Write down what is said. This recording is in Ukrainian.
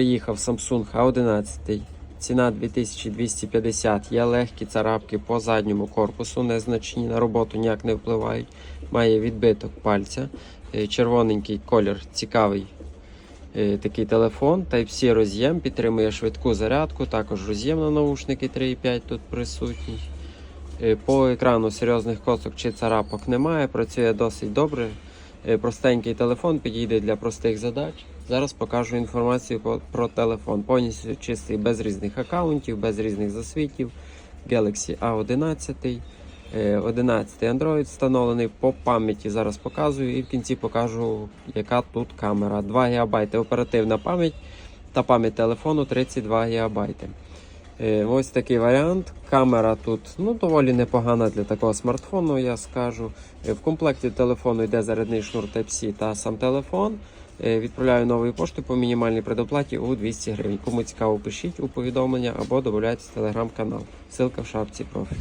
Приїхав Samsung A11. Ціна 2250. Є легкі царапки по задньому корпусу, незначні, на роботу ніяк не впливають. Має відбиток пальця. Е, Червоненький колір, цікавий е, такий телефон. Type-C роз'єм, підтримує швидку зарядку, також роз'єм на наушники 3.5 тут присутній. Е, По екрану серйозних косок чи царапок немає, працює досить добре. Е, Простенький телефон підійде для простих задач. Зараз покажу інформацію про телефон. Повністю чистий, без різних аккаунтів, без різних засвітів. Galaxy A11. е, 11 Android встановлений по пам'яті. Зараз показую і в кінці покажу, яка тут камера. 2 ГБ оперативна пам'ять та пам'ять телефону 32 ГБ. Е, Ось такий варіант. Камера тут ну, доволі непогана для такого смартфону, я скажу. Е, В комплекті телефону йде зарядний шнур Type-C та сам телефон. Е, Відправляю новою поштою по мінімальній предоплаті у 200 гривень. Кому цікаво, пишіть у повідомлення або додавайтесь в телеграм-канал. Силка в шапці профілю.